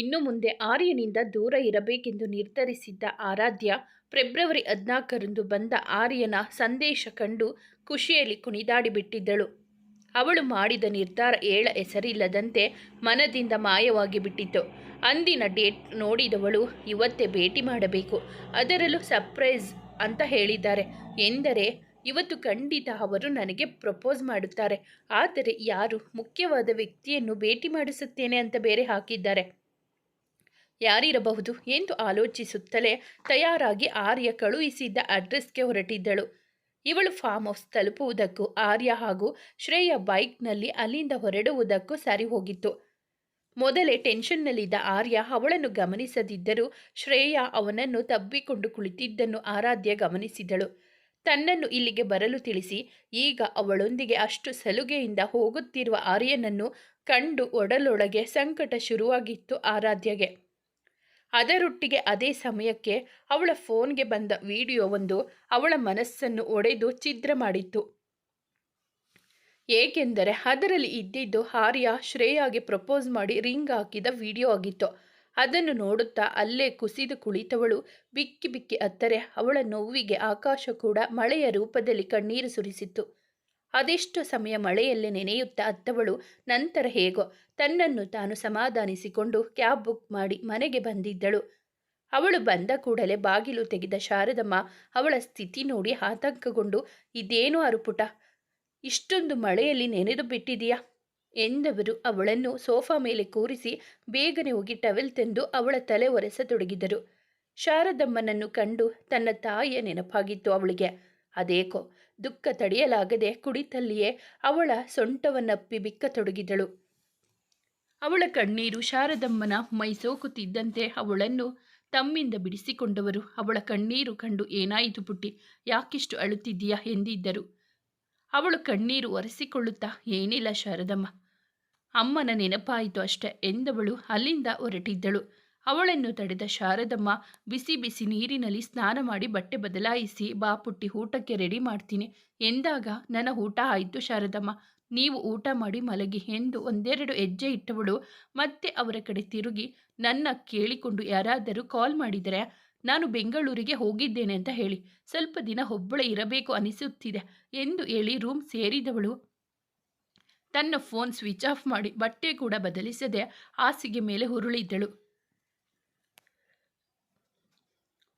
ಇನ್ನು ಮುಂದೆ ಆರ್ಯನಿಂದ ದೂರ ಇರಬೇಕೆಂದು ನಿರ್ಧರಿಸಿದ್ದ ಆರಾಧ್ಯ ಫೆಬ್ರವರಿ ಹದಿನಾಲ್ಕರಂದು ಬಂದ ಆರ್ಯನ ಸಂದೇಶ ಕಂಡು ಖುಷಿಯಲ್ಲಿ ಕುಣಿದಾಡಿಬಿಟ್ಟಿದ್ದಳು. ಅವಳು ಮಾಡಿದ ನಿರ್ಧಾರ ಏಳ ಹೆಸರಿಲ್ಲದಂತೆ ಮನದಿಂದ ಮಾಯವಾಗಿ ಬಿಟ್ಟಿತ್ತು. ಅಂದಿನ ಡೇಟ್ ನೋಡಿದವಳು ಇವತ್ತೇ ಭೇಟಿ ಮಾಡಬೇಕು, ಅದರಲ್ಲೂ ಸರ್ಪ್ರೈಸ್ ಅಂತ ಹೇಳಿದ್ದಾರೆ. ಎಂದರೆ, ಇವತ್ತು ಖಂಡಿತ ಅವರು ನನಗೆ ಪ್ರಪೋಸ್ ಮಾಡುತ್ತಾರೆ. ಆದರೆ ಯಾರು ಮುಖ್ಯವಾದ ವ್ಯಕ್ತಿಯನ್ನು ಭೇಟಿ ಮಾಡಿಸುತ್ತೇನೆ ಅಂತ ಬೇರೆ ಹಾಕಿದ್ದಾರೆ. ಯಾರಿರಬಹುದು ಎಂದು ಆಲೋಚಿಸುತ್ತಲೇ ತಯಾರಾಗಿ ಆರ್ಯ ಕಳುಹಿಸಿದ್ದ ಅಡ್ರೆಸ್ಗೆ ಹೊರಟಿದ್ದಳು. ಇವಳು ಫಾರ್ಮ್ ಹೌಸ್ ತಲುಪುವುದಕ್ಕೂ ಆರ್ಯ ಹಾಗೂ ಶ್ರೇಯ ಬೈಕ್ನಲ್ಲಿ ಅಲ್ಲಿಂದ ಹೊರಡುವುದಕ್ಕೂ ಸರಿ ಹೋಗಿತ್ತು. ಮೊದಲೇ ಟೆನ್ಷನ್ನಲ್ಲಿದ್ದ ಆರ್ಯ ಅವಳನ್ನು ಗಮನಿಸದಿದ್ದರೂ ಶ್ರೇಯ ಅವನನ್ನು ತಬ್ಬಿಕೊಂಡು ಕುಳಿತಿದ್ದನ್ನು ಆರಾಧ್ಯ ಗಮನಿಸಿದಳು. ತನ್ನನ್ನು ಇಲ್ಲಿಗೆ ಬರಲು ತಿಳಿಸಿ, ಈಗ ಅವಳೊಂದಿಗೆ ಅಷ್ಟು ಸಲುಗೆಯಿಂದ ಹೋಗುತ್ತಿರುವ ಆರ್ಯನನ್ನು ಕಂಡು ಒಡಲೊಳಗೆ ಸಂಕಟ ಶುರುವಾಗಿತ್ತು ಆರಾಧ್ಯಗೆ. ಅದರೊಟ್ಟಿಗೆ ಅದೇ ಸಮಯಕ್ಕೆ ಅವಳ ಫೋನ್ಗೆ ಬಂದ ವಿಡಿಯೋವೊಂದು ಅವಳ ಮನಸ್ಸನ್ನು ಒಡೆದು ಛಿದ್ರ ಮಾಡಿತ್ತು. ಏಕೆಂದರೆ ಅದರಲ್ಲಿ ಇದ್ದಿದ್ದು ಆರ್ಯ ಶ್ರೇಯಾಗೆ ಪ್ರಪೋಸ್ ಮಾಡಿ ರಿಂಗ್ ಹಾಕಿದ ವಿಡಿಯೋ ಆಗಿತ್ತು. ಅದನ್ನು ನೋಡುತ್ತಾ ಅಲ್ಲೇ ಕುಸಿದು ಕುಳಿತವಳು ಬಿಕ್ಕಿ ಬಿಕ್ಕಿ ಅತ್ತರೆ ಅವಳ ನೋವಿಗೆ ಆಕಾಶ ಕೂಡ ಮಳೆಯ ರೂಪದಲ್ಲಿ ಕಣ್ಣೀರು ಸುರಿಸಿತ್ತು. ಅದೆಷ್ಟು ಸಮಯ ಮಳೆಯಲ್ಲೇ ನೆನೆಯುತ್ತಾ ಅತ್ತವಳು ನಂತರ ಹೇಗೋ, ತನ್ನನ್ನು ತಾನು ಸಮಾಧಾನಿಸಿಕೊಂಡು ಕ್ಯಾಬ್ ಬುಕ್ ಮಾಡಿ ಮನೆಗೆ ಬಂದಿದ್ದಳು. ಅವಳು ಬಂದ ಕೂಡಲೇ ಬಾಗಿಲು ತೆಗೆದ ಶಾರದಮ್ಮ ಅವಳ ಸ್ಥಿತಿ ನೋಡಿ ಆತಂಕಗೊಂಡು, ಇದೇನು ಅರುಪುಟ, ಇಷ್ಟೊಂದು ಮಳೆಯಲ್ಲಿ ನೆನೆದು ಬಿಟ್ಟಿದೆಯಾ ಎಂದವರು ಅವಳನ್ನು ಸೋಫಾ ಮೇಲೆ ಕೂರಿಸಿ ಬೇಗನೆ ಹೋಗಿ ಟವೆಲ್ ತೆಂದು ಅವಳ ತಲೆ ಒರೆಸತೊಡಗಿದರು. ಶಾರದಮ್ಮನನ್ನು ಕಂಡು ತನ್ನ ತಾಯಿಯ ನೆನಪಾಗಿತ್ತು ಅವಳಿಗೆ. ಅದೇಕೋ, ದುಃಖ ತಡೆಯಲಾಗದೆ ಕುಡಿತಲ್ಲಿಯೇ ಅವಳ ಸೊಂಟವನ್ನಪ್ಪಿ ಬಿಕ್ಕತೊಡಗಿದಳು. ಅವಳ ಕಣ್ಣೀರು ಶಾರದಮ್ಮನ ಮೈ ಸೋಕುತ್ತಿದ್ದಂತೆ ಅವಳನ್ನು ತಮ್ಮಿಂದ ಬಿಡಿಸಿಕೊಂಡವರು ಅವಳ ಕಣ್ಣೀರು ಕಂಡು ಏನಾಯಿತು ಪುಟ್ಟಿ, ಯಾಕಿಷ್ಟು ಅಳುತ್ತಿದ್ದೀಯಾ ಎಂದಿದ್ದರು. ಅವಳು ಕಣ್ಣೀರು ಒರೆಸಿಕೊಳ್ಳುತ್ತಾ, ಏನಿಲ್ಲ ಶಾರದಮ್ಮ. ಅಮ್ಮನ ನೆನಪಾಯಿತು ಅಷ್ಟೆ ಎಂದವಳು ಅಲ್ಲಿಂದ ಹೊರಟಿದ್ದಳು. ಅವಳನ್ನು ತಡೆದ ಶಾರದಮ್ಮ, ಬಿಸಿ ಬಿಸಿ ನೀರಿನಲ್ಲಿ ಸ್ನಾನ ಮಾಡಿ ಬಟ್ಟೆ ಬದಲಾಯಿಸಿ, ಬಾ ಪುಟ್ಟಿ, ಊಟಕ್ಕೆ ರೆಡಿ ಮಾಡ್ತೀನಿ. ಎಂದಾಗ, ನನ್ನ ಊಟ ಆಯಿತು ಶಾರದಮ್ಮ. ನೀವು ಊಟ ಮಾಡಿ ಮಲಗಿ ಎಂದು ಒಂದೆರಡು ಹೆಜ್ಜೆ ಇಟ್ಟವಳು. ಮತ್ತೆ ಅವರ ಕಡೆ ತಿರುಗಿ ನನ್ನ ಕೇಳಿಕೊಂಡು ಯಾರಾದರೂ ಕಾಲ್ ಮಾಡಿದರೆ ನಾನು ಬೆಂಗಳೂರಿಗೆ ಹೋಗಿದ್ದೇನೆ ಅಂತ ಹೇಳಿ. ಸ್ವಲ್ಪ ದಿನ ಒಬ್ಬಳೆ ಇರಬೇಕು ಅನಿಸುತ್ತಿದೆ ಎಂದು ಹೇಳಿ ರೂಮ್ ಸೇರಿದವಳು. ತನ್ನ ಫೋನ್ ಸ್ವಿಚ್ ಆಫ್ ಮಾಡಿ ಬಟ್ಟೆ ಕೂಡ ಬದಲಿಸದೆ ಹಾಸಿಗೆ ಮೇಲೆ ಹುರುಳಿದ್ದಳು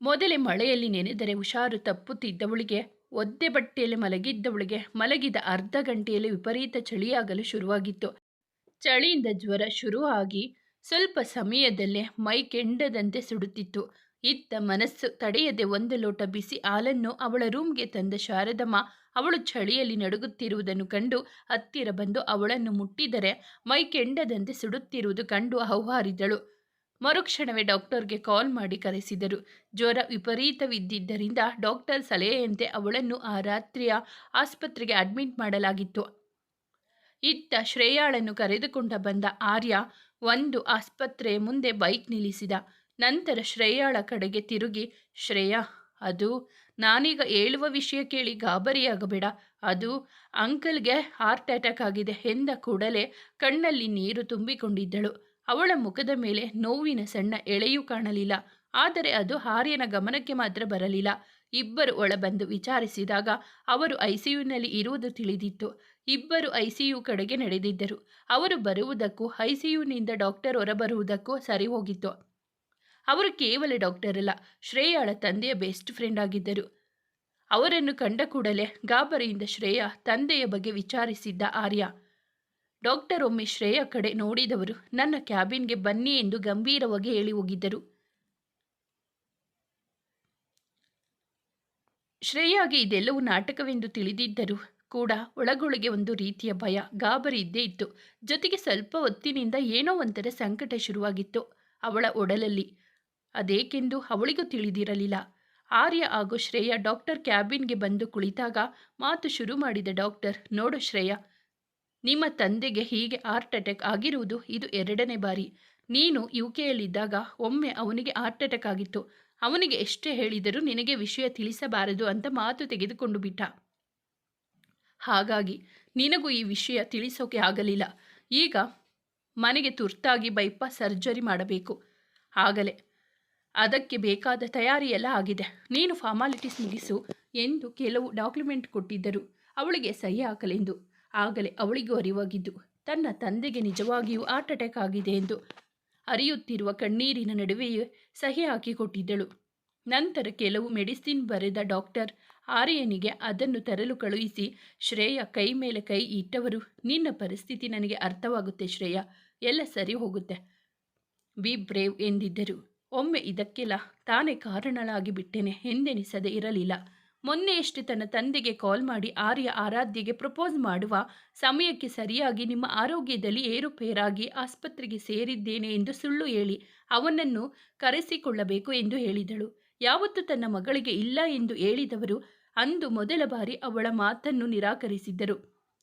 ಮೊದಲೇ ಮಳೆಯಲ್ಲಿ ನೆನೆದರೆ ಹುಷಾರು ತಪ್ಪುತ್ತಿದ್ದವಳಿಗೆ, ಒದ್ದೆ ಬಟ್ಟೆಯಲ್ಲಿ ಮಲಗಿದ್ದವಳಿಗೆ ಮಲಗಿದ ಅರ್ಧ ಗಂಟೆಯಲ್ಲಿ ವಿಪರೀತ ಚಳಿಯಾಗಲು ಶುರುವಾಗಿತ್ತು. ಚಳಿಯಿಂದ ಜ್ವರ ಶುರುವಾಗಿ ಸ್ವಲ್ಪ ಸಮಯದಲ್ಲೇ ಮೈ ಕೆಂಡದಂತೆ ಸುಡುತ್ತಿತ್ತು. ಇತ್ತ ಮನಸ್ಸು ತಡೆಯದೆ ಒಂದು ಲೋಟ ಬಿಸಿ ಹಾಲನ್ನು ಅವಳ ರೂಮ್ಗೆ ತಂದ ಶಾರದಮ್ಮ ಅವಳು ಚಳಿಯಲ್ಲಿ ನಡುಗುತ್ತಿರುವುದನ್ನು ಕಂಡು ಹತ್ತಿರ ಬಂದು ಅವಳನ್ನು ಮುಟ್ಟಿದರೆ ಮೈ ಕೆಂಡದಂತೆ ಸುಡುತ್ತಿರುವುದು ಕಂಡು ಹೌಹಾರಿದಳು. ಮರುಕ್ಷಣವೇ ಡಾಕ್ಟರ್ಗೆ ಕಾಲ್ ಮಾಡಿ ಕರೆಸಿದರು. ಜ್ವರ ವಿಪರೀತವಿದ್ದಿದ್ದರಿಂದ ಡಾಕ್ಟರ್ ಸಲಹೆಯಂತೆ ಅವಳನ್ನು ಆ ರಾತ್ರಿಯ ಆಸ್ಪತ್ರೆಗೆ ಅಡ್ಮಿಟ್ ಮಾಡಲಾಗಿತ್ತು. ಇತ್ತ ಶ್ರೇಯಾಳನ್ನು ಕರೆದುಕೊಂಡ ಬಂದ ಆರ್ಯ ಒಂದು ಆಸ್ಪತ್ರೆಯ ಮುಂದೆ ಬೈಕ್ ನಿಲ್ಲಿಸಿದ. ನಂತರ ಶ್ರೇಯಾಳ ಕಡೆಗೆ ತಿರುಗಿ, ಶ್ರೇಯಾ, ಅದು ನಾನೀಗ ಹೇಳುವ ವಿಷಯ ಕೇಳಿ ಗಾಬರಿಯಾಗಬೇಡ. ಅದು ಅಂಕಲ್ಗೆ ಹಾರ್ಟ್ ಅಟ್ಯಾಕ್ ಆಗಿದೆ ಎಂದ ಕೂಡಲೇ ಕಣ್ಣಲ್ಲಿ ನೀರು ತುಂಬಿಕೊಂಡಿದ್ದಳು. ಅವಳ ಮುಖದ ಮೇಲೆ ನೋವಿನ ಸಣ್ಣ ಎಳೆಯೂ ಕಾಣಲಿಲ್ಲ. ಆದರೆ ಅದು ಆರ್ಯನ ಗಮನಕ್ಕೆ ಮಾತ್ರ ಬರಲಿಲ್ಲ. ಇಬ್ಬರು ಒಳಬಂದು ವಿಚಾರಿಸಿದಾಗ ಅವರು ಐಸಿಯುನಲ್ಲಿ ಇರುವುದು ತಿಳಿದಿತ್ತು. ಇಬ್ಬರು ಐಸಿಯು ಕಡೆಗೆ ನಡೆದಿದ್ದರು. ಅವರು ಬರುವುದಕ್ಕೂ ಐಸಿಯುನಿಂದ ಡಾಕ್ಟರ್ ಹೊರಬರುವುದಕ್ಕೂ ಸರಿ ಹೋಗಿತ್ತು ಅವರು ಕೇವಲ ಡಾಕ್ಟರ್ ಅಲ್ಲ, ಶ್ರೇಯಾಳ ತಂದೆಯ ಬೆಸ್ಟ್ ಫ್ರೆಂಡ್ ಆಗಿದ್ದರು. ಅವರನ್ನು ಕಂಡ ಕೂಡಲೇ ಗಾಬರಿಯಿಂದ ಶ್ರೇಯಾ ತಂದೆಯ ಬಗ್ಗೆ ವಿಚಾರಿಸಿದ್ದ ಆರ್ಯ ಡಾಕ್ಟರ್ ಒಮ್ಮೆ ಶ್ರೇಯ ಕಡೆ ನೋಡಿದವರು, ನನ್ನ ಕ್ಯಾಬಿನ್ಗೆ ಬನ್ನಿ ಎಂದು ಗಂಭೀರವಾಗಿ ಹೇಳಿ ಹೋಗಿದ್ದರು. ಶ್ರೇಯಾಗೆ ಇದೆಲ್ಲವೂ ನಾಟಕವೆಂದು ತಿಳಿದಿದ್ದರು ಕೂಡ ಒಳಗೊಳಗೆ ಒಂದು ರೀತಿಯ ಭಯ, ಗಾಬರಿ ಇದ್ದೇ ಇತ್ತು. ಜೊತೆಗೆ ಸ್ವಲ್ಪ ಹೊತ್ತಿನಿಂದ ಏನೋ ಒಂಥರ ಸಂಕಟ ಶುರುವಾಗಿತ್ತು ಅವಳ ಒಡಲಲ್ಲಿ. ಅದೇಕೆಂದು ಅವಳಿಗೂ ತಿಳಿದಿರಲಿಲ್ಲ. ಆರ್ಯ ಹಾಗೂ ಶ್ರೇಯ ಡಾಕ್ಟರ್ ಕ್ಯಾಬಿನ್ಗೆ ಬಂದು ಕುಳಿತಾಗ ಮಾತು ಶುರು ಮಾಡಿದ ಡಾಕ್ಟರ್, ನೋಡು ಶ್ರೇಯ ನಿಮ್ಮ ತಂದೆಗೆ ಹೀಗೆ ಹಾರ್ಟ್ ಅಟ್ಯಾಕ್ ಆಗಿರುವುದು ಇದು ಎರಡನೇ ಬಾರಿ. ನೀನು ಯು ಕೆಯಲ್ಲಿದ್ದಾಗ ಒಮ್ಮೆ ಅವನಿಗೆ ಹಾರ್ಟ್ ಅಟ್ಯಾಕ್ ಆಗಿತ್ತು. ಅವನಿಗೆ ಎಷ್ಟೇ ಹೇಳಿದರೂ ನಿನಗೆ ವಿಷಯ ತಿಳಿಸಬಾರದು ಅಂತ ಮಾತು ತೆಗೆದುಕೊಂಡು ಬಿಟ್ಟ. ಹಾಗಾಗಿ ನಿನಗೂ ಈ ವಿಷಯ ತಿಳಿಸೋಕೆ ಆಗಲಿಲ್ಲ. ಈಗ ಮನೆಗೆ ತುರ್ತಾಗಿ ಬೈಪಾಸ್ ಸರ್ಜರಿ ಮಾಡಬೇಕು. ಆಗಲೇ ಅದಕ್ಕೆ ಬೇಕಾದ ತಯಾರಿ ಎಲ್ಲ ಆಗಿದೆ. ನೀನು ಫಾರ್ಮಾಲಿಟೀಸ್ ಮುಗಿಸು ಎಂದು ಕೆಲವು ಡಾಕ್ಯುಮೆಂಟ್ ಕೊಟ್ಟಿದ್ದರು. ಅವಳಿಗೆ ಸಹಿ ಹಾಕಲೆಂದು. ಆಗಲೇ ಅವಳಿಗೂ ಅರಿವಾಗಿದ್ದು, ತನ್ನ ತಂದೆಗೆ ನಿಜವಾಗಿಯೂ ಆರ್ಟ್ ಅಟ್ಯಾಕ್ ಆಗಿದೆ ಎಂದು ಅರಿಯುತ್ತಿರುವ ಕಣ್ಣೀರಿನ ನಡುವೆಯೇ ಸಹಿ ಹಾಕಿಕೊಟ್ಟಿದ್ದಳು. ನಂತರ ಕೆಲವು ಮೆಡಿಸಿನ್ ಬರೆದ ಡಾಕ್ಟರ್ ಆರ್ಯನಿಗೆ ಅದನ್ನು ತರಲು ಕಳುಹಿಸಿ, ಶ್ರೇಯ ಕೈ ಮೇಲೆ ಕೈ ಇಟ್ಟವರು, ನಿನ್ನ ಪರಿಸ್ಥಿತಿ ನನಗೆ ಅರ್ಥವಾಗುತ್ತೆ ಶ್ರೇಯ, ಎಲ್ಲ ಸರಿ ಹೋಗುತ್ತೆ ಬಿ ಬ್ರೇವ್ ಎಂದಿದ್ದರು. ಒಮ್ಮೆ ಇದಕ್ಕೆಲ್ಲ ತಾನೇ ಕಾರಣಳಾಗಿ ಬಿಟ್ಟೆನೆ ಎಂದೆನಿಸದೆ ಇರಲಿಲ್ಲ. ಮೊನ್ನೆಯಷ್ಟೇ ತನ್ನ ತಂದೆಗೆ ಕಾಲ್ ಮಾಡಿ ಆರ್ಯ ಆರಾಧ್ಯಗೆ ಪ್ರಪೋಸ್ ಮಾಡುವ ಸಮಯಕ್ಕೆ ಸರಿಯಾಗಿ ನಿಮ್ಮ ಆರೋಗ್ಯದಲ್ಲಿ ಏರುಪೇರಾಗಿ ಆಸ್ಪತ್ರೆಗೆ ಸೇರಿದ್ದೇನೆ ಎಂದು ಸುಳ್ಳು ಹೇಳಿ ಅವನನ್ನು ಕರೆಸಿಕೊಳ್ಳಬೇಕು ಎಂದು ಹೇಳಿದಳು. ಯಾವತ್ತು ತನ್ನ ಮಗಳಿಗೆ ಇಲ್ಲ ಎಂದು ಹೇಳಿದವರು ಅಂದು ಮೊದಲ ಬಾರಿ ಅವಳ ಮಾತನ್ನು ನಿರಾಕರಿಸಿದ್ದರು.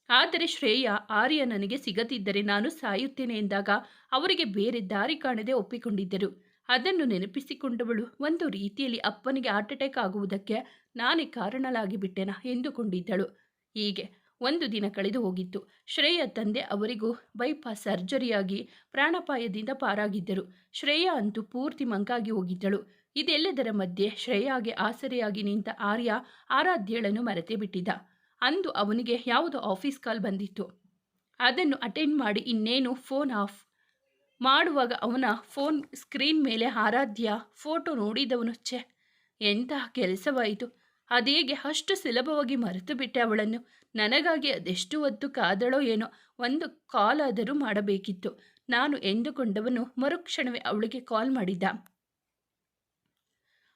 ಆದರೆ ಶ್ರೇಯ, ಆರ್ಯ ನನಗೆ ಸಿಗದಿದ್ದರೆ ನಾನು ಸಾಯುತ್ತೇನೆ ಎಂದಾಗ ಅವರಿಗೆ ಬೇರೆ ದಾರಿ ಕಾಣದೆ ಒಪ್ಪಿಕೊಂಡಿದ್ದರು. ಅದನ್ನು ನೆನಪಿಸಿಕೊಂಡವಳು. ಒಂದು ರೀತಿಯಲ್ಲಿ ಅಪ್ಪನಿಗೆ ಹಾರ್ಟ್ ಅಟ್ಯಾಕ್ ಆಗುವುದಕ್ಕೆ ನಾನೇ ಕಾರಣಲಾಗಿ ಬಿಟ್ಟೆನಾ ಎಂದುಕೊಂಡಿದ್ದಳು. ಹೀಗೆ ಒಂದು ದಿನ ಕಳೆದು ಹೋಗಿತ್ತು. ಶ್ರೇಯ ತಂದೆ ಅವರಿಗೂ ಬೈಪಾಸ್ ಸರ್ಜರಿಯಾಗಿ ಪ್ರಾಣಾಪಾಯದಿಂದ ಪಾರಾಗಿದ್ದರು. ಶ್ರೇಯ ಅಂತೂ ಪೂರ್ತಿ ಮಂಕಾಗಿ ಹೋಗಿದ್ದಳು. ಇದೆಲ್ಲದರ ಮಧ್ಯೆ ಶ್ರೇಯಾಗೆ ಆಸರೆಯಾಗಿ ನಿಂತ ಆರ್ಯ ಆರಾಧ್ಯಳನ್ನು ಮರೆತೇ ಬಿಟ್ಟಿದ್ದ ಅಂದು ಅವನಿಗೆ ಯಾವುದೋ ಆಫೀಸ್ ಕಾಲ್ ಬಂದಿತ್ತು. ಅದನ್ನು ಅಟೆಂಡ್ ಮಾಡಿ ಇನ್ನೇನು ಫೋನ್ ಆಫ್ ಮಾಡುವಾಗ ಅವನ ಫೋನ್ ಸ್ಕ್ರೀನ್ ಮೇಲೆ ಆರಾಧ್ಯ ಫೋಟೋ ನೋಡಿದವನು, ಛೆ ಎಂತಹ ಕೆಲಸವಾಯಿತು. ಅದೇಗೆ ಅಷ್ಟು ಸುಲಭವಾಗಿ ಮರೆತು ಬಿಟ್ಟೆ ಅವಳನ್ನು. ನನಗಾಗಿ ಅದೆಷ್ಟು ಹೊತ್ತು ಕಾದಳೋ ಏನೋ ಒಂದು ಕಾಲ್ ಆದರೂ ಮಾಡಬೇಕಿತ್ತು. ನಾನು ಎಂದುಕೊಂಡವನು ಮರುಕ್ಷಣವೇ ಅವಳಿಗೆ ಕಾಲ್ ಮಾಡಿದ್ದ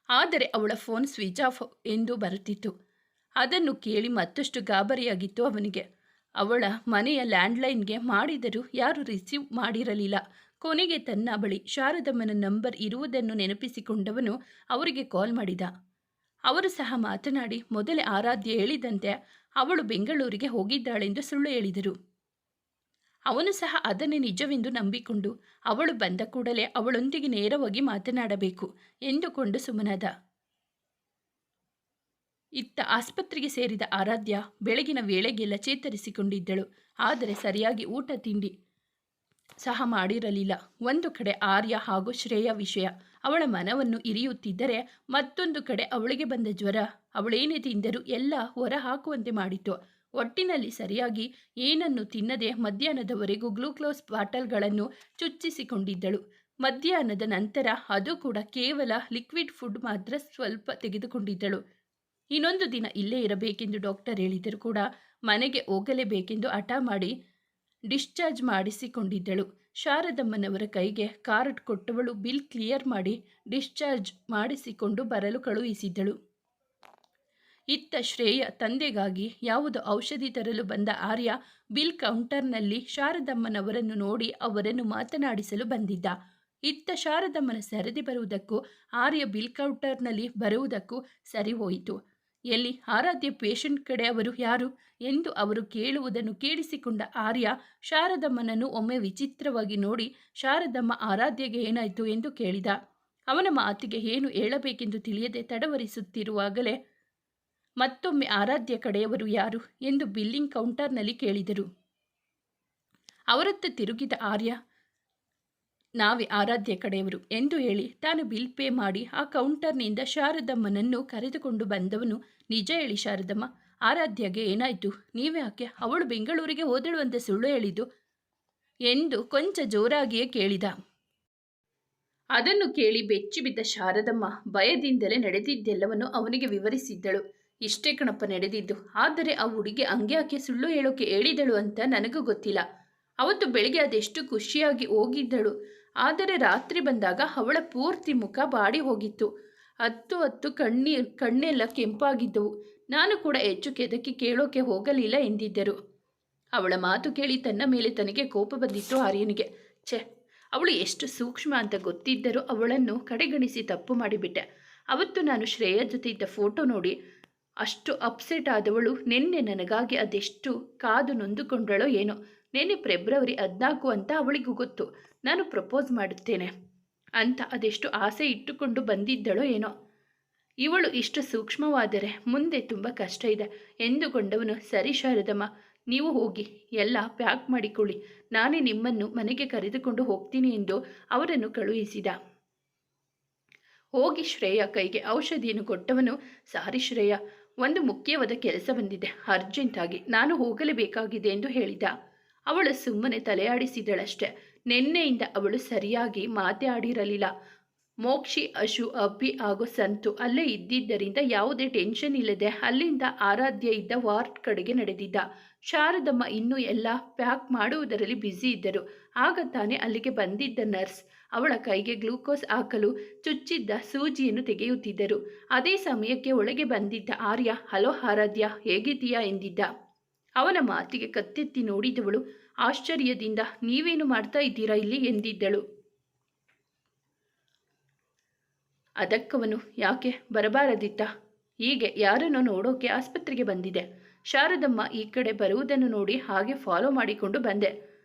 ಆದರೆ ಅವಳ ಫೋನ್ ಸ್ವಿಚ್ ಆಫ್ ಎಂದು ಬರುತ್ತಿತ್ತು. ಅದನ್ನು ಕೇಳಿ ಮತ್ತಷ್ಟು ಗಾಬರಿಯಾಗಿತ್ತು ಅವನಿಗೆ. ಅವಳ ಮನೆಯ ಲ್ಯಾಂಡ್ಲೈನ್ಗೆ ಮಾಡಿದರೂ ಯಾರೂ ರಿಸೀವ್ ಮಾಡಿರಲಿಲ್ಲ. ಕೊನೆಗೆ ತನ್ನ ಬಳಿ ಶಾರದಮ್ಮನ ನಂಬರ್ ಇರುವುದನ್ನು ನೆನಪಿಸಿಕೊಂಡವನು ಅವರಿಗೆ ಕಾಲ್ ಮಾಡಿದ. ಅವರು ಸಹ ಮಾತನಾಡಿ, ಮೊದಲೇ ಆರಾಧ್ಯ ಹೇಳಿದಂತೆ ಅವಳು ಬೆಂಗಳೂರಿಗೆ ಹೋಗಿದ್ದಾಳೆಂದು ಸುಳ್ಳು ಹೇಳಿದರು. ಅವನು ಸಹ ಅದನ್ನೇ ನಿಜವೆಂದು ನಂಬಿಕೊಂಡು, ಅವಳು ಬಂದ ಕೂಡಲೇ ಅವಳೊಂದಿಗೆ ನೇರವಾಗಿ ಮಾತನಾಡಬೇಕು ಎಂದುಕೊಂಡು ಸುಮ್ಮನಾದ ಇತ್ತ ಆಸ್ಪತ್ರೆಗೆ ಸೇರಿದ ಆರಾಧ್ಯ ಬೆಳಗಿನ ವೇಳೆಗೆಲ್ಲ ಚೇತರಿಸಿಕೊಂಡಿದ್ದಳು. ಆದರೆ ಸರಿಯಾಗಿ ಊಟ ತಿಂಡಿ ಸಹ ಮಾಡಿರಲಿಲ್ಲ. ಒಂದು ಕಡೆ ಆರ್ಯ ಹಾಗೂ ಶ್ರೇಯ ವಿಷಯ ಅವಳ ಮನವನ್ನು ಇರಿಯುತ್ತಿದ್ದರೆ ಮತ್ತೊಂದು ಕಡೆ ಅವಳಿಗೆ ಬಂದ ಜ್ವರ. ಅವಳೇನೇ ತಿಂದರೂ ಎಲ್ಲ ಹೊರ ಹಾಕುವಂತೆ ಮಾಡಿತು. ಒಟ್ಟಿನಲ್ಲಿ ಸರಿಯಾಗಿ ಏನನ್ನು ತಿನ್ನದೆ ಮಧ್ಯಾಹ್ನದವರೆಗೂ ಗ್ಲೂಕ್ಲೋಸ್ ಬಾಟಲ್ಗಳನ್ನು ಚುಚ್ಚಿಸಿಕೊಂಡಿದ್ದಳು. ಮಧ್ಯಾಹ್ನದ ನಂತರ ಅದು ಕೂಡ ಕೇವಲ ಲಿಕ್ವಿಡ್ ಫುಡ್ ಮಾತ್ರ ಸ್ವಲ್ಪ ತೆಗೆದುಕೊಂಡಿದ್ದಳು. ಇನ್ನೊಂದು ದಿನ ಇಲ್ಲೇ ಇರಬೇಕೆಂದು ಡಾಕ್ಟರ್ ಹೇಳಿದರೂ ಕೂಡ ಮನೆಗೆ ಹೋಗಲೇಬೇಕೆಂದು ಹಠ ಮಾಡಿ ಡಿಸ್ಚಾರ್ಜ್ ಮಾಡಿಸಿಕೊಂಡಿದ್ದಳು. ಶಾರದಮ್ಮನವರ ಕೈಗೆ ಕಾರ್ಡ್ ಕೊಟ್ಟವಳು ಬಿಲ್ ಕ್ಲಿಯರ್ ಮಾಡಿ ಡಿಸ್ಚಾರ್ಜ್ ಮಾಡಿಸಿಕೊಂಡು ಬರಲು ಕಳುಹಿಸಿದ್ದಳು. ಇತ್ತ ಶ್ರೇಯ ತಂದೆಗಾಗಿ ಯಾವುದೋ ಔಷಧಿ ತರಲು ಬಂದ ಆರ್ಯ ಬಿಲ್ ಕೌಂಟರ್ನಲ್ಲಿ ಶಾರದಮ್ಮನವರನ್ನು ನೋಡಿ ಅವರನ್ನು ಮಾತನಾಡಿಸಲು ಬಂದಿದ್ದ. ಇತ್ತ ಶಾರದಮ್ಮನ ಸರದಿ ಬರುವುದಕ್ಕೂ ಆರ್ಯ ಬಿಲ್ ಕೌಂಟರ್ನಲ್ಲಿ ಬರುವುದಕ್ಕೂ ಸರಿ ಹೋಯಿತು ಎಲ್ಲಿ ಆರಾಧ್ಯ ಪೇಷಂಟ್ ಕಡೆ ಅವರು ಯಾರು ಎಂದು ಅವರು ಕೇಳುವುದನ್ನು ಕೇಳಿಸಿಕೊಂಡ ಆರ್ಯ ಶಾರದಮ್ಮನನ್ನು ಒಮ್ಮೆ ವಿಚಿತ್ರವಾಗಿ ನೋಡಿ ಶಾರದಮ್ಮ ಆರಾಧ್ಯಗೆ ಏನಾಯಿತು ಎಂದು ಕೇಳಿದ. ಅವನ ಮಾತಿಗೆ ಏನು ಹೇಳಬೇಕೆಂದು ತಿಳಿಯದೆ ತಡವರಿಸುತ್ತಿರುವಾಗಲೇ ಮತ್ತೊಮ್ಮೆ ಆರಾಧ್ಯ ಕಡೆಯವರು ಯಾರು ಎಂದು ಬಿಲ್ಲಿಂಗ್ ಕೌಂಟರ್ನಲ್ಲಿ ಕೇಳಿದರು. ಅವರತ್ತ ತಿರುಗಿದ ಆರ್ಯ ನಾವೇ ಆರಾಧ್ಯ ಕಡೆಯವರು ಎಂದು ಹೇಳಿ ತಾನು ಬಿಲ್ ಪೇ ಮಾಡಿ ಆ ಕೌಂಟರ್ನಿಂದ ಶಾರದಮ್ಮನನ್ನು ಕರೆದುಕೊಂಡು ಬಂದವನು ನಿಜ ಹೇಳಿ ಶಾರದಮ್ಮ, ಆರಾಧ್ಯಗೆ ಏನಾಯಿತು? ನೀವೇ ಆಕೆ ಅವಳು ಬೆಂಗಳೂರಿಗೆ ಹೋದಳು ಸುಳ್ಳು ಹೇಳಿದ್ದು ಎಂದು ಕೊಂಚ ಜೋರಾಗಿಯೇ ಕೇಳಿದ. ಅದನ್ನು ಕೇಳಿ ಬೆಚ್ಚಿಬಿದ್ದ ಶಾರದಮ್ಮ ಭಯದಿಂದಲೇ ನಡೆದಿದ್ದೆಲ್ಲವನ್ನು ಅವನಿಗೆ ವಿವರಿಸಿದ್ದಳು. ಇಷ್ಟೇ ಕಣಪ್ಪ ನಡೆದಿದ್ದು. ಆದರೆ ಆ ಹುಡುಗಿ ಹಂಗ್ಯಾಕೆ ಸುಳ್ಳು ಹೇಳೋಕೆ ಹೇಳಿದಳು ಅಂತ ನನಗೂ ಗೊತ್ತಿಲ್ಲ. ಅವತ್ತು ಬೆಳಿಗ್ಗೆ ಅದೆಷ್ಟು ಖುಷಿಯಾಗಿ ಹೋಗಿದ್ದಳು. ಆದರೆ ರಾತ್ರಿ ಬಂದಾಗ ಅವಳ ಪೂರ್ತಿ ಮುಖ ಬಾಡಿ ಹೋಗಿತ್ತು. ಹತ್ತು ಹತ್ತು ಕಣ್ಣೀರ್ ಕಣ್ಣೆಲ್ಲ ಕೆಂಪಾಗಿದ್ದವು. ನಾನು ಕೂಡ ಹೆಚ್ಚು ಕೆದಕಿ ಕೇಳೋಕೆ ಹೋಗಲಿಲ್ಲ ಎಂದಿದ್ದರು. ಅವಳ ಮಾತು ಕೇಳಿ ತನ್ನ ಮೇಲೆ ತನಗೆ ಕೋಪ ಬಂದಿತ್ತು ಆರ್ಯನಿಗೆ. ಛೆ, ಅವಳು ಎಷ್ಟು ಸೂಕ್ಷ್ಮ ಅಂತ ಗೊತ್ತಿದ್ದರೂ ಅವಳನ್ನು ಕಡೆಗಣಿಸಿ ತಪ್ಪು ಮಾಡಿಬಿಟ್ಟೆ. ಅವತ್ತು ನಾನು ಶ್ರೇಯ ಜೊತೆ ಇದ್ದ ಫೋಟೋ ನೋಡಿ ಅಷ್ಟು ಅಪ್ಸೆಟ್ ಆದವಳು. ನಿನ್ನೆ ನನಗಾಗಿ ಅದೆಷ್ಟು ಕಾದು ನೊಂದುಕೊಂಡಳೋ ಏನೋ. ನಿನ್ನೆ ಫೆಬ್ರವರಿ ಹದಿನಾಲ್ಕು ಅಂತ ಅವಳಿಗೂ ಗೊತ್ತು. ನಾನು ಪ್ರಪೋಸ್ ಮಾಡುತ್ತೇನೆ. ಅಂತ ಅದೆಷ್ಟು ಆಸೆ ಇಟ್ಟುಕೊಂಡು ಬಂದಿದ್ದಳೋ ಏನೋ. ಇವಳು ಇಷ್ಟು ಸೂಕ್ಷ್ಮವಾದರೆ ಮುಂದೆ ತುಂಬ ಕಷ್ಟ ಇದೆ ಎಂದುಕೊಂಡವನು, ಸರಿ ಶಾರದಮ್ಮ, ನೀವು ಹೋಗಿ, ಎಲ್ಲ ಪ್ಯಾಕ್ ಮಾಡಿಕೊಳ್ಳಿ. ನಾನೇ ನಿಮ್ಮನ್ನು ಮನೆಗೆ ಕರೆದುಕೊಂಡು ಹೋಗ್ತೀನಿ ಎಂದು ಅವರನ್ನು ಕಳುಹಿಸಿದ. ಹೋಗಿ ಶ್ರೇಯ ಕೈಗೆ ಔಷಧಿಯನ್ನು ಕೊಟ್ಟವನು, ಸಾರಿ ಶ್ರೇಯ, ಒಂದು ಮುಖ್ಯವಾದ ಕೆಲಸ ಬಂದಿದೆ, ಅರ್ಜೆಂಟಾಗಿ ನಾನು ಹೋಗಲೇಬೇಕಾಗಿದೆ ಎಂದು ಹೇಳಿದ. ಅವಳು ಸುಮ್ಮನೆ ತಲೆಯಾಡಿಸಿದಳಷ್ಟೆ. ನಿನ್ನೆಯಿಂದ ಅವಳು ಸರಿಯಾಗಿ ಮಾತಾಡಿರಲಿಲ್ಲ. ಮೋಕ್ಷಿ, ಅಶು ಅಬ್ಬಿ ಹಾಗೂ ಸಂತು ಅಲ್ಲೇ ಇದ್ದಿದ್ದರಿಂದ ಯಾವುದೇ ಟೆನ್ಷನ್ ಇಲ್ಲದೆ ಅಲ್ಲಿಂದ ಆರಾಧ್ಯ ಇದ್ದ ವಾರ್ಡ್ ಕಡೆಗೆ ನಡೆದಿದ್ದ. ಶಾರದಮ್ಮ ಇನ್ನೂ ಎಲ್ಲ ಪ್ಯಾಕ್ ಮಾಡುವುದರಲ್ಲಿ ಬ್ಯುಸಿ ಇದ್ದರು. ಆಗ ತಾನೇ ಅಲ್ಲಿಗೆ ಬಂದಿದ್ದ ನರ್ಸ್. ಅವಳ ಕೈಗೆ ಗ್ಲೂಕೋಸ್ ಹಾಕಲು ಚುಚ್ಚಿದ್ದ ಸೂಜಿಯನ್ನು ತೆಗೆಯುತ್ತಿದ್ದರು. ಅದೇ ಸಮಯಕ್ಕೆ ಒಳಗೆ ಬಂದಿದ್ದ ಆರ್ಯ, ಹಲೋ ಆರಾಧ್ಯ, ಹೇಗಿದ್ದೀಯಾ? ಎಂದಿದ್ದ. ಅವನ ಮಾತಿಗೆ ಕತ್ತೆತ್ತಿ ನೋಡಿದವಳು, ಆಶ್ಚರ್ಯದಿಂದ, ನೀವೇನು ಮಾಡ್ತಾ ಇದ್ದೀರಾ ಇಲ್ಲಿ? ಎಂದಿದ್ದಳು. ಅದಕ್ಕವನು, ಯಾಕೆ, ಬರಬಾರದಿತ್ತ? ಹೀಗೆ ಯಾರನ್ನು ನೋಡೋಕೆ ಆಸ್ಪತ್ರೆಗೆ ಬಂದಿದೆ. ಶಾರದಮ್ಮ ಈ ಕಡೆ ಬರುವುದನ್ನು ನೋಡಿ ಹಾಗೆ ಫಾಲೋ ಮಾಡಿಕೊಂಡು ಬಂದೆ.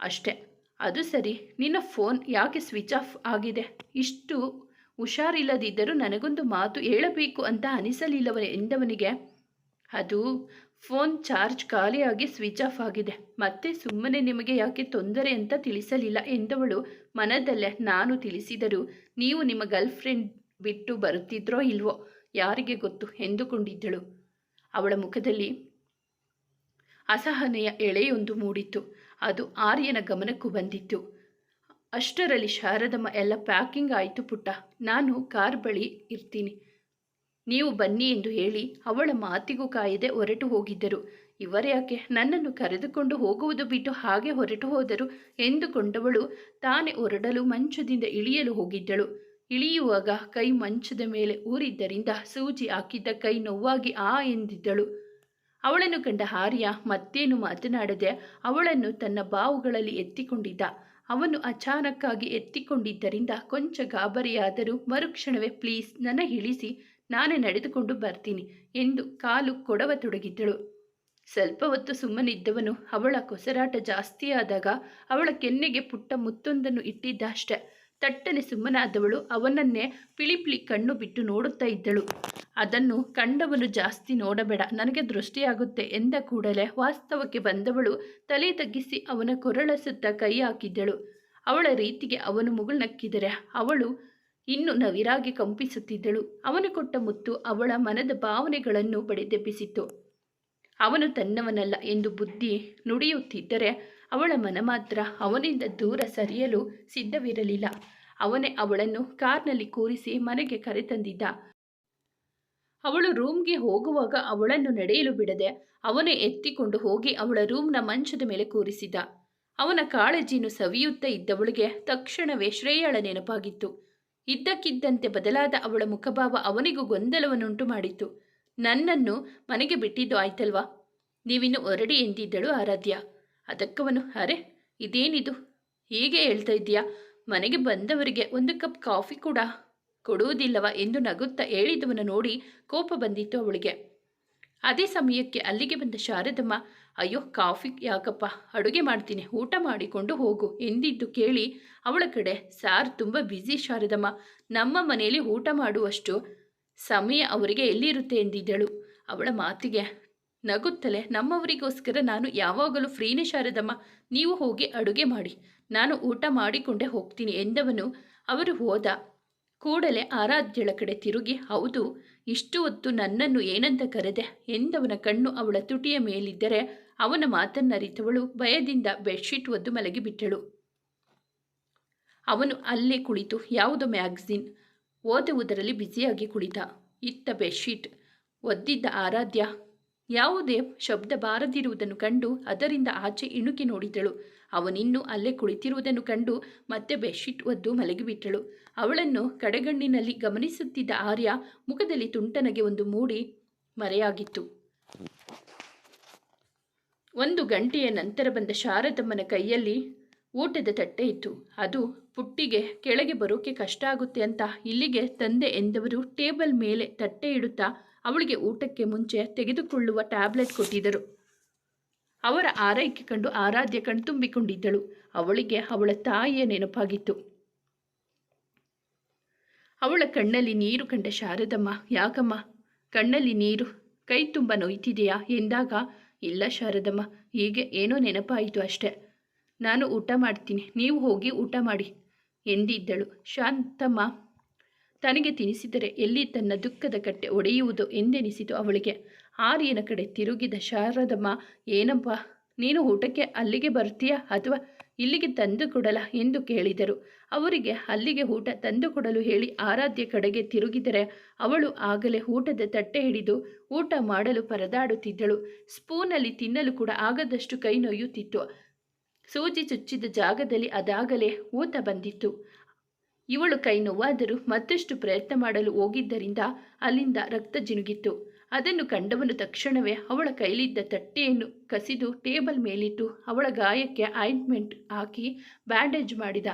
ಅಷ್ಟೆ, ಅದು ಸರಿ, ನಿನ್ನ ಫೋನ್ ಯಾಕೆ ಸ್ವಿಚ್ ಆಫ್ ಆಗಿದೆ? ಇಷ್ಟು ಹುಷಾರಿಲ್ಲದಿದ್ದರೂ ನನಗೊಂದು ಮಾತು ಹೇಳಬೇಕು ಅಂತ ಅನಿಸಲಿಲ್ಲವ ಎಂದವನಿಗೆ? ಅದು ಫೋನ್ ಚಾರ್ಜ್ ಖಾಲಿಯಾಗಿ ಸ್ವಿಚ್ ಆಫ್ ಆಗಿದೆ. ಮತ್ತೆ ಸುಮ್ಮನೆ ನಿಮಗೆ ಯಾಕೆ ತೊಂದರೆ ಅಂತ ತಿಳಿಸಲಿಲ್ಲ ಎಂದವಳು ಮನದಲ್ಲೇ ನಾನು ತಿಳಿಸಿದರೂ, ನೀವು ನಿಮ್ಮ ಗರ್ಲ್ ಫ್ರೆಂಡ್ ಬಿಟ್ಟು ಬರುತ್ತಿದ್ರೋ ಇಲ್ವೋ, ಯಾರಿಗೆ ಗೊತ್ತು ಎಂದುಕೊಂಡಿದ್ದಳು. ಅವಳ ಮುಖದಲ್ಲಿ ಅಸಹನೆಯ ಎಳೆಯೊಂದು ಮೂಡಿತ್ತು. ಅದು ಆರ್ಯನ ಗಮನಕ್ಕೂ ಬಂದಿತ್ತು. ಅಷ್ಟರಲ್ಲಿ ಶಾರದಮ್ಮ, ಎಲ್ಲ ಪ್ಯಾಕಿಂಗ್ ಆಯಿತು ಪುಟ್ಟ. ನಾನು ಕಾರ್ ಬಳಿ ಇರ್ತೀನಿ. ನೀವು ಬನ್ನಿ ಎಂದು ಹೇಳಿ ಅವಳ ಮಾತಿಗೂ ಕಾಯದೆ ಹೊರಟು ಹೋಗಿದ್ದರು. ಇವರ್ಯಾಕೆ ನನ್ನನ್ನು ಕರೆದುಕೊಂಡು ಹೋಗುವುದು ಬಿಟ್ಟು ಹಾಗೆ ಹೊರಟು ಹೋದರು ಎಂದುಕೊಂಡವಳು ತಾನೇ ಹೊರಡಲು ಮಂಚದಿಂದ ಇಳಿಯಲು ಹೋಗಿದ್ದಳು. ಇಳಿಯುವಾಗ ಕೈ ಮಂಚದ ಮೇಲೆ ಊರಿದ್ದರಿಂದ ಸೂಜಿ ಹಾಕಿದ್ದ ಕೈ ನೋವಾಗಿ ಆ ಎಂದಿದ್ದಳು. ಅವಳನ್ನು ಕಂಡ ಹಾರ್ಯ ಮತ್ತೇನು ಮಾತನಾಡದೆ ಅವಳನ್ನು ತನ್ನ ಬಾವುಗಳಲ್ಲಿ ಎತ್ತಿಕೊಂಡಿದ್ದ. ಅವನು ಅಚಾನಕ್ಕಾಗಿ ಎತ್ತಿಕೊಂಡಿದ್ದರಿಂದ ಕೊಂಚ ಗಾಬರಿಯಾದರೂ ಮರುಕ್ಷಣವೇ ಪ್ಲೀಸ್ ನನ್ನ ಇಳಿಸಿ ನಾನೇ ನಡೆದುಕೊಂಡು ಬರ್ತೀನಿ ಎಂದು ಕಾಲು ಕೊಡವ ತೊಡಗಿದ್ದಳು ಸ್ವಲ್ಪ ಹೊತ್ತು ಸುಮ್ಮನಿದ್ದವನು ಅವಳ ಕೊಸರಾಟ ಜಾಸ್ತಿಯಾದಾಗ ಅವಳ ಕೆನ್ನೆಗೆ ಪುಟ್ಟ ಮುತ್ತೊಂದನ್ನು ಇಟ್ಟಿದ್ದ ಅಷ್ಟೆ. ತಟ್ಟನೆ ಸುಮ್ಮನಾದವಳು ಅವನನ್ನೇ ಪಿಳಿಪಿಳಿ ಕಣ್ಣು ಬಿಟ್ಟು ನೋಡುತ್ತಾ ಇದ್ದಳು. ಅದನ್ನು ಕಂಡವನು ಜಾಸ್ತಿ ನೋಡಬೇಡ, ನನಗೆ ದೃಷ್ಟಿಯಾಗುತ್ತೆ ಎಂದ ಕೂಡಲೇ ವಾಸ್ತವಕ್ಕೆ ಬಂದವಳು ತಲೆ ತಗ್ಗಿಸಿ ಅವನ ಕೊರಳ ಸುತ್ತ ಕೈ ಹಾಕಿದ್ದಳು. ಅವಳ ರೀತಿಗೆ ಅವನು ಮುಗುಳ್ನಕ್ಕಿದರೆ ಅವಳು ಇನ್ನು ನವಿರಾಗಿ ಕಂಪಿಸುತ್ತಿದ್ದಳು. ಅವನು ಕೊಟ್ಟ ಮುತ್ತು ಅವಳ ಮನದ ಭಾವನೆಗಳನ್ನು ಬಡಿದೆಬ್ಬಿಸಿತು ಅವನು ತನ್ನವನಲ್ಲ ಎಂದು ಬುದ್ಧಿ ನುಡಿಯುತ್ತಿದ್ದರೆ ಅವಳ ಮನ ಮಾತ್ರ ಅವನಿಂದ ದೂರ ಸರಿಯಲು ಸಿದ್ಧವಿರಲಿಲ್ಲ. ಅವನೇ ಅವಳನ್ನು ಕಾರ್ನಲ್ಲಿ ಕೂರಿಸಿ ಮನೆಗೆ ಕರೆತಂದಿದ್ದ. ಅವಳು ರೂಮ್ಗೆ ಹೋಗುವಾಗ ಅವಳನ್ನು ನಡೆಯಲು ಬಿಡದೆ ಅವನೇ ಎತ್ತಿಕೊಂಡು ಹೋಗಿ ಅವಳ ರೂಮ್ನ ಮಂಚದ ಮೇಲೆ ಕೂರಿಸಿದ. ಅವನ ಕಾಳಜಿಯನ್ನು ಸವಿಯುತ್ತಾ ಇದ್ದವಳಿಗೆ ತಕ್ಷಣವೇ ಶ್ರೇಯಳ ನೆನಪಾಗಿತ್ತು. ಇದ್ದಕ್ಕಿದ್ದಂತೆ ಬದಲಾದ ಅವಳ ಮುಖಭಾವ ಅವನಿಗೂ ಗೊಂದಲವನ್ನುಂಟು ಮಾಡಿತು. ನನ್ನನ್ನು ಮನೆಗೆ ಬಿಟ್ಟಿದ್ದು ಆಯ್ತಲ್ವಾ? ನೀವಿನ್ನು ಹೊರಡಿ ಎಂದಿದ್ದಳು ಆರಾಧ್ಯ. ಅದಕ್ಕವನು, ಅರೆ, ಇದೇನಿದು? ಹೀಗೆ ಹೇಳ್ತಾ ಇದ್ದೀಯಾ? ಮನೆಗೆ ಬಂದವರಿಗೆ ಒಂದು ಕಪ್ ಕಾಫಿ ಕೂಡ? ಕೊಡುವುದಿಲ್ಲವ? ಎಂದು ನಗುತ್ತಾ ಹೇಳಿದವನ ನೋಡಿ ಕೋಪ ಬಂದಿತ್ತು ಅವಳಿಗೆ. ಅದೇ ಸಮಯಕ್ಕೆ ಅಲ್ಲಿಗೆ ಬಂದ ಶಾರದಮ್ಮ, ಅಯ್ಯೋ, ಕಾಫಿ ಯಾಕಪ್ಪ, ಅಡುಗೆ ಮಾಡ್ತೀನಿ, ಊಟ ಮಾಡಿಕೊಂಡು ಹೋಗು ಎಂದಿದ್ದು ಕೇಳಿ ಅವಳ ಕಡೆ, ಸಾರ್, ತುಂಬ ಬ್ಯುಸಿ ಶಾರದಮ್ಮ, ನಮ್ಮ ಮನೆಯಲ್ಲಿ ಊಟ ಮಾಡುವಷ್ಟು ಸಮಯ ಅವರಿಗೆ ಎಲ್ಲಿರುತ್ತೆ? ಎಂದಿದ್ದಳು. ಅವಳ ಮಾತಿಗೆ ನಗುತ್ತಲೇ, ನಮ್ಮವರಿಗೋಸ್ಕರ ನಾನು ಯಾವಾಗಲೂ ಫ್ರೀನೇ ಶಾರದಮ್ಮ, ನೀವು ಹೋಗಿ ಅಡುಗೆ ಮಾಡಿ, ನಾನು ಊಟ ಮಾಡಿಕೊಂಡೇ ಹೋಗ್ತೀನಿ ಎಂದವನು ಅವರು ಹೋದ ಕೂಡಲೇ ಆರಾಧ್ಯಳ ಕಡೆ ತಿರುಗಿ, ಹೌದು ಇಷ್ಟು ಹೊತ್ತು ನನ್ನನ್ನು ಏನಂತ ಕರೆದೆ? ಎಂದವನ ಕಣ್ಣು ಅವಳ ತುಟಿಯ ಮೇಲಿದ್ದರೆ ಅವನ ಮಾತನ್ನರಿತವಳು ಭಯದಿಂದ ಬೆಡ್ಶೀಟ್ ಒದ್ದು ಮಲಗಿಬಿಟ್ಟಳು. ಅವನು ಅಲ್ಲೇ ಕುಳಿತು. ಯಾವುದೋ ಮ್ಯಾಗ್ಝಿನ್ ಓದುವುದರಲ್ಲಿ ಬ್ಯುಸಿಯಾಗಿ ಕುಳಿತ. ಇತ್ತ ಬೆಡ್ಶೀಟ್ ಒದ್ದಿದ್ದ ಆರಾಧ್ಯ. ಯಾವುದೇ ಶಬ್ದ ಬಾರದಿರುವುದನ್ನು ಕಂಡು ಅದರಿಂದ ಆಚೆ ಇಣುಕಿ ನೋಡಿದಳು. ಅವನಿನ್ನೂ ಅಲ್ಲೇ ಕುಳಿತಿರುವುದನ್ನು ಕಂಡು ಮತ್ತೆ ಬೆಡ್ಶೀಟ್ ಒದ್ದು ಮಲಗಿಬಿಟ್ಟಳು. ಅವಳನ್ನು ಕಡೆಗಣ್ಣಿನಲ್ಲಿ ಗಮನಿಸುತ್ತಿದ್ದ ಆರ್ಯ ಮುಖದಲ್ಲಿ ತುಂಟನಗೆ ಒಂದು ಮೂಡಿ ಮರೆಯಾಗಿತ್ತು. ಒಂದು ಗಂಟೆಯ ನಂತರ ಬಂದ ಶಾರದಮ್ಮನ ಕೈಯಲ್ಲಿ ಊಟದ ತಟ್ಟೆ ಇತ್ತು. ಅದು ಪುಟ್ಟಿಗೆ ಕೆಳಗೆ ಬರೋಕೆ ಕಷ್ಟ ಆಗುತ್ತೆ ಅಂತ ಇಲ್ಲಿಗೆ ತಂದೆ ಎಂದವರು ಟೇಬಲ್ ಮೇಲೆ ತಟ್ಟೆ ಇಡುತ್ತಾ ಅವಳಿಗೆ ಊಟಕ್ಕೆ ಮುಂಚೆ ತೆಗೆದುಕೊಳ್ಳುವ ಟ್ಯಾಬ್ಲೆಟ್ ಕೊಟ್ಟಿದ್ದರು. ಅವರ ಆರೈಕೆ ಕಂಡು ಆರಾಧ್ಯ ಕಣ್ತುಂಬಿಕೊಂಡಿದ್ದಳು ಅವಳಿಗೆ ಅವಳ ತಾಯಿಯ ನೆನಪಾಗಿತ್ತು. ಅವಳ ಕಣ್ಣಲ್ಲಿ ನೀರು ಕಂಡ ಶಾರದಮ್ಮ, ಯಾಕಮ್ಮ? ಕಣ್ಣಲ್ಲಿ ನೀರು, ಕೈ ತುಂಬ ನೋಯ್ತಿದೆಯಾ? ಎಂದಾಗ, ಇಲ್ಲ ಶಾರದಮ್ಮ, ಹೀಗೆ ಏನೋ ನೆನಪಾಯಿತು ಅಷ್ಟೆ. ನಾನು ಊಟ ಮಾಡ್ತೀನಿ, ನೀವು ಹೋಗಿ ಊಟ ಮಾಡಿ, ಎಂದಿದ್ದಳು. ಶಾಂತಮ್ಮ ತನಗೆ ತಿನಿಸಿದರೆ ಎಲ್ಲಿ ತನ್ನ ದುಃಖದ ಕಟ್ಟೆ ಒಡೆಯುವುದು ಎಂದೆನಿಸಿತು ಅವಳಿಗೆ. ಆರ್ಯನ ಕಡೆ ತಿರುಗಿದ ಶಾರದಮ್ಮ, ಏನಪ್ಪ, ನೀನು ಊಟಕ್ಕೆ ಅಲ್ಲಿಗೆ ಬರ್ತೀಯಾ ಅಥವಾ ಇಲ್ಲಿಗೆ ತಂದು ಕೊಡಲ? ಎಂದು ಕೇಳಿದರು. ಅವರಿಗೆ, ಅಲ್ಲಿಗೆ ಊಟ ತಂದು ಕೊಡಲು ಹೇಳಿ ಆರಾಧ್ಯ ಕಡೆಗೆ ತಿರುಗಿದರೆ ಅವಳು ಆಗಲೇ ಊಟದ ತಟ್ಟೆ ಹಿಡಿದು ಊಟ ಮಾಡಲು ಪರದಾಡುತ್ತಿದ್ದಳು. ಸ್ಪೂನಲ್ಲಿ ತಿನ್ನಲು ಕೂಡ ಆಗದಷ್ಟು ಕೈ ನೋಯುತ್ತಿತ್ತು. ಸೂಜಿ ಚುಚ್ಚಿದ ಜಾಗದಲ್ಲಿ ಅದಾಗಲೇ ಊತ ಬಂದಿತ್ತು. ಇವಳು ಕೈ ನೋವಾದರೂ ಮತ್ತಷ್ಟು ಪ್ರಯತ್ನ ಮಾಡಲು ಹೋಗಿದ್ದರಿಂದ ಅಲ್ಲಿಂದ ರಕ್ತ ಜಿನುಗಿತ್ತು. ಅದನ್ನು ಕಂಡವನು ತಕ್ಷಣವೇ ಅವಳ ಕೈಲಿದ್ದ ತಟ್ಟೆಯನ್ನು ಕಸಿದು ಟೇಬಲ್ ಮೇಲಿಟ್ಟು ಅವಳ ಗಾಯಕ್ಕೆ ಆಯಿಂಟ್ಮೆಂಟ್ ಹಾಕಿ ಬ್ಯಾಂಡೇಜ್ ಮಾಡಿದ.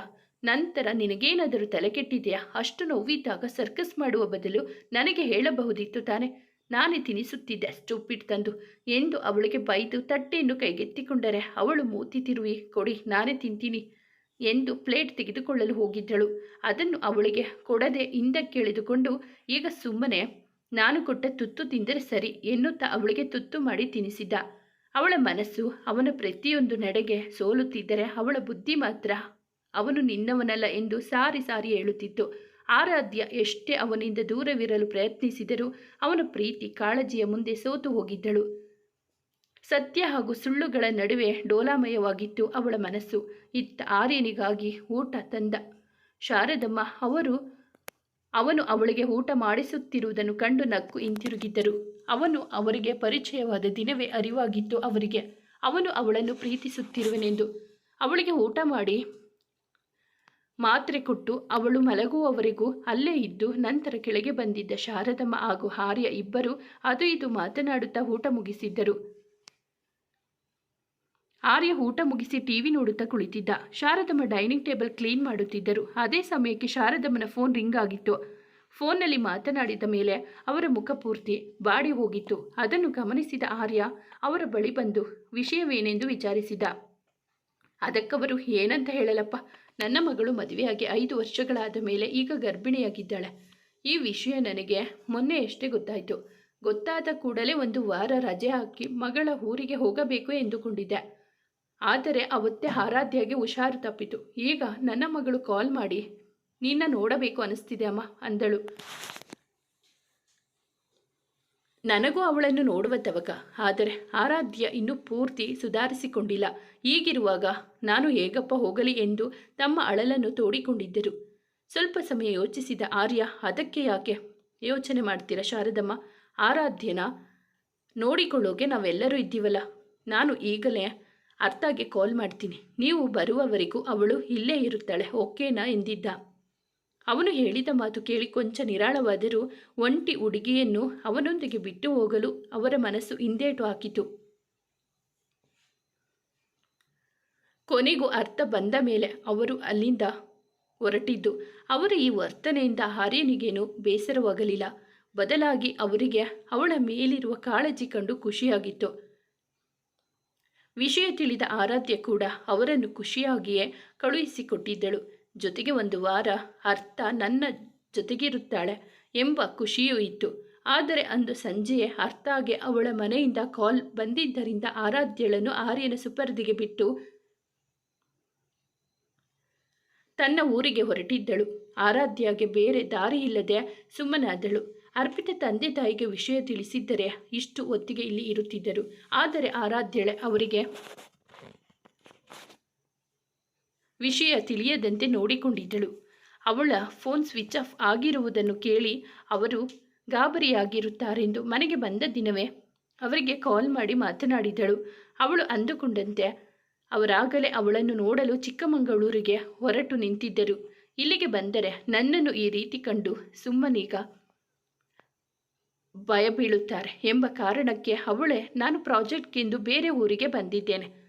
ನಂತರ, ನಿನಗೇನಾದರೂ ತಲೆ ಕೆಟ್ಟಿದೆಯಾ? ಅಷ್ಟು ನೋವಿದ್ದಾಗ ಸರ್ಕಸ್ ಮಾಡುವ ಬದಲು ನನಗೆ ಹೇಳಬಹುದಿತ್ತು ತಾನೆ. ನಾನೇ ತಿನಿಸುತ್ತಿದ್ದೆ. ಸ್ಟೂಪಿಟ್ ತಂದು ಎಂದು ಅವಳಿಗೆ ಬೈದು ತಟ್ಟೆಯನ್ನು ಕೈಗೆತ್ತಿಕೊಂಡರೆ, ಅವಳು ಮೂತಿ ತಿರುವಿ, ಕೊಡಿ, ನಾನೇ ತಿಂತೀನಿ ಎಂದು ಪ್ಲೇಟ್ ತೆಗೆದುಕೊಳ್ಳಲು ಹೋಗಿದ್ದಳು. ಅದನ್ನು ಅವಳಿಗೆ ಕೊಡದೆ ಹಿಂದಕ್ಕೆಳೆದುಕೊಂಡು ಈಗ ಸುಮ್ಮನೆ ನಾನು ಕೊಟ್ಟ ತುತ್ತು ತಿಂದರೆ ಸರಿ ಎನ್ನುತ್ತಾ ಅವಳಿಗೆ ತುತ್ತು ಮಾಡಿ ತಿನಿಸಿದ. ಅವಳ ಮನಸ್ಸು ಅವನ ಪ್ರತಿಯೊಂದು ನಡೆಗೆ ಸೋಲುತ್ತಿದ್ದರೆ ಅವಳ ಬುದ್ಧಿ ಮಾತ್ರ ಅವನು ನಿನ್ನವನಲ್ಲ ಎಂದು ಸಾರಿ ಸಾರಿ ಹೇಳುತ್ತಿತ್ತು. ಆರಾಧ್ಯ ಎಷ್ಟೇ ಅವನಿಂದ ದೂರವಿರಲು ಪ್ರಯತ್ನಿಸಿದರೂ ಅವನ ಪ್ರೀತಿ ಕಾಳಜಿಯ ಮುಂದೆ ಸೋತು ಹೋಗಿದ್ದಳು. ಸತ್ಯ ಹಾಗೂ ಸುಳ್ಳುಗಳ ನಡುವೆ ಡೋಲಾಮಯವಾಗಿತ್ತು ಅವಳ ಮನಸ್ಸು. ಇತ್ತ ಆರ್ಯನಿಗಾಗಿ ಊಟ ತಂದ. ಶಾರದಮ್ಮ, ಅವರು ಅವನು ಅವಳಿಗೆ ಊಟ ಮಾಡಿಸುತ್ತಿರುವುದನ್ನು ಕಂಡು ನಕ್ಕು ಹಿಂತಿರುಗಿದ್ದರು ಅವನು ಅವರಿಗೆ ಪರಿಚಯವಾದ ದಿನವೇ ಅರಿವಾಗಿತ್ತು ಅವರಿಗೆ. ಅವನು ಅವಳನ್ನು ಪ್ರೀತಿಸುತ್ತಿರುವನೆಂದು. ಅವಳಿಗೆ ಊಟ ಮಾಡಿ ಮಾತ್ರೆ ಕೊಟ್ಟು ಅವಳು ಮಲಗುವವರೆಗೂ ಅಲ್ಲೇ ಇದ್ದು ನಂತರ ಕೆಳಗೆ ಬಂದಿದ್ದ ಶಾರದಮ್ಮ ಹಾಗೂ ಹಾರ್ಯ ಇಬ್ಬರು ಅದು ಇದು ಮಾತನಾಡುತ್ತಾ ಊಟ ಮುಗಿಸಿದ್ದರು. ಆರ್ಯ ಊಟ ಮುಗಿಸಿ ಟಿವಿ ನೋಡುತ್ತಾ ಕುಳಿತಿದ್ದ. ಶಾರದಮ್ಮ ಡೈನಿಂಗ್ ಟೇಬಲ್ ಕ್ಲೀನ್ ಮಾಡುತ್ತಿದ್ದರು. ಅದೇ ಸಮಯಕ್ಕೆ ಶಾರದಮ್ಮನ ಫೋನ್ ರಿಂಗ್ ಆಗಿತ್ತು. ಫೋನ್ನಲ್ಲಿ ಮಾತನಾಡಿದ ಮೇಲೆ ಅವರ ಮುಖ ಪೂರ್ತಿ ಬಾಡಿ ಹೋಗಿತ್ತು. ಅದನ್ನು ಗಮನಿಸಿದ ಆರ್ಯ ಅವರ ಬಳಿ ಬಂದು, ವಿಷಯವೇನೆಂದು ವಿಚಾರಿಸಿದ? ಅದಕ್ಕವರು ಏನಂತ ಹೇಳಲಪ್ಪ? ನನ್ನ ಮಗಳು ಮದುವೆಯಾಗಿ ಐದು ವರ್ಷಗಳಾದ ಮೇಲೆ ಈಗ ಗರ್ಭಿಣಿಯಾಗಿದ್ದಾಳೆ. ಈ ವಿಷಯ ನನಗೆ ಮೊನ್ನೆಯಷ್ಟೇ ಗೊತ್ತಾಯಿತು. ಗೊತ್ತಾದ ಕೂಡಲೇ ಒಂದು ವಾರ ರಜೆ ಹಾಕಿ ಮಗಳ ಊರಿಗೆ ಹೋಗಬೇಕು ಎಂದುಕೊಂಡಿದ್ದೆ. ಆದರೆ ಅವತ್ತೇ ಆರಾಧ್ಯಗೆ ಹುಷಾರು ತಪ್ಪಿತು. ಈಗ ನನ್ನ ಮಗಳು ಕಾಲ್ ಮಾಡಿ, ನಿನ್ನ ನೋಡಬೇಕು ಅನಿಸ್ತಿದೆ ಅಮ್ಮ, ಅಂದಳು. ನನಗೂ ಅವಳನ್ನು ನೋಡುವ ತವಕ, ಆದರೆ ಆರಾಧ್ಯ ಇನ್ನೂ ಪೂರ್ತಿ ಸುಧಾರಿಸಿಕೊಂಡಿಲ್ಲ. ಹೀಗಿರುವಾಗ ನಾನು ಹೇಗಪ್ಪ ಹೋಗಲಿ ಎಂದು ತಮ್ಮ ಅಳಲನ್ನು ತೋಡಿಕೊಂಡಿದ್ದರು. ಸ್ವಲ್ಪ ಸಮಯ ಯೋಚಿಸಿದ ಆರ್ಯ, ಅದಕ್ಕೆ ಯಾಕೆ? ಯೋಚನೆ ಮಾಡ್ತೀರಾ ಶಾರದಮ್ಮ? ಆರಾಧ್ಯನ ನೋಡಿಕೊಳ್ಳೋಕೆ ನಾವೆಲ್ಲರೂ ಇದ್ದೀವಲ್ಲ. ನಾನು ಈಗಲೇ ಅರ್ಥಗೆ ಕಾಲ್ ಮಾಡ್ತೀನಿ. ನೀವು ಬರುವವರೆಗೂ ಅವಳು ಇಲ್ಲೇ ಇರುತ್ತಾಳೆ, ಓಕೆನಾ ಎಂದಿದ್ದ. ಅವನು ಹೇಳಿದ ಮಾತು ಕೇಳಿ ಕೊಂಚ ನಿರಾಳವಾದರೂ ಒಂಟಿ ಹುಡುಗಿಯನ್ನು ಅವನೊಂದಿಗೆ ಬಿಟ್ಟು ಹೋಗಲು ಅವರ ಮನಸ್ಸು ಹಿಂದೇಟು ಹಾಕಿತು. ಕೊನೆಗೂ ಅರ್ಥ ಬಂದ ಮೇಲೆ ಅವರು ಅಲ್ಲಿಂದ ಹೊರಟಿದ್ದು. ಅವರ ಈ ವರ್ತನೆಯಿಂದ ಆರ್ಯನಿಗೇನು ಬೇಸರವಾಗಲಿಲ್ಲ. ಬದಲಾಗಿ ಅವರಿಗೆ ಅವಳ ಮೇಲಿರುವ ಕಾಳಜಿ ಕಂಡು ಖುಷಿಯಾಗಿತ್ತು. ವಿಷಯ ತಿಳಿದ ಆರಾಧ್ಯ ಕೂಡ ಅವರನ್ನು ಖುಷಿಯಾಗಿಯೇ ಕಳುಹಿಸಿಕೊಟ್ಟಿದ್ದಳು. ಜೊತೆಗೆ ಒಂದು ವಾರ ಅರ್ಥ ನನ್ನ ಜೊತೆಗಿರುತ್ತಾಳೆ ಎಂಬ ಖುಷಿಯೂ ಇತ್ತು. ಆದರೆ ಅಂದು ಸಂಜೆಯೇ ಅರ್ಥಾಗೆ ಅವಳ ಮನೆಯಿಂದ ಕಾಲ್ ಬಂದಿದ್ದರಿಂದ ಆರಾಧ್ಯಳನ್ನು ಆರ್ಯನ ಸುಪರ್ದಿಗೆ ಬಿಟ್ಟು ತನ್ನ ಊರಿಗೆ ಹೊರಟಿದ್ದಳು. ಆರಾಧ್ಯಗೆ ಬೇರೆ ದಾರಿ ಇಲ್ಲದೆ ಸುಮ್ಮನಾದಳು. ಅರ್ಪಿತ ತಂದೆ ತಾಯಿಗೆ ವಿಷಯ ತಿಳಿಸಿದ್ದರೆ ಇಷ್ಟು ಹೊತ್ತಿಗೆ ಇಲ್ಲಿ ಇರುತ್ತಿದ್ದರು. ಆದರೆ ಆರಾಧ್ಯಳೆ ಅವರಿಗೆ ವಿಷಯ ತಿಳಿಯದಂತೆ ನೋಡಿಕೊಂಡಿದ್ದಳು. ಅವಳ ಫೋನ್ ಸ್ವಿಚ್ ಆಫ್ ಆಗಿರುವುದನ್ನು ಕೇಳಿ ಅವರು ಗಾಬರಿಯಾಗಿರುತ್ತಾರೆಂದು ಮನೆಗೆ ಬಂದ ದಿನವೇ ಅವರಿಗೆ ಕಾಲ್ ಮಾಡಿ ಮಾತನಾಡಿದಳು. ಅವಳು ಅಂದುಕೊಂಡಂತೆ ಅವರಾಗಲೇ ಅವಳನ್ನು ನೋಡಲು ಚಿಕ್ಕಮಗಳೂರಿಗೆ ಹೊರಟು ನಿಂತಿದ್ದರು. ಇಲ್ಲಿಗೆ ಬಂದರೆ ನನ್ನನ್ನು ಈ ರೀತಿ ಕಂಡು ಸುಮ್ಮನೀಗ ಭಯ ಬೀಳುತ್ತಾರೆ ಎಂಬ ಕಾರಣಕ್ಕೆ ಅವಳೇ ನಾನು ಪ್ರಾಜೆಕ್ಟ್ಗೆಂದು ಬೇರೆ ಊರಿಗೆ ಬಂದಿದ್ದೇನೆ.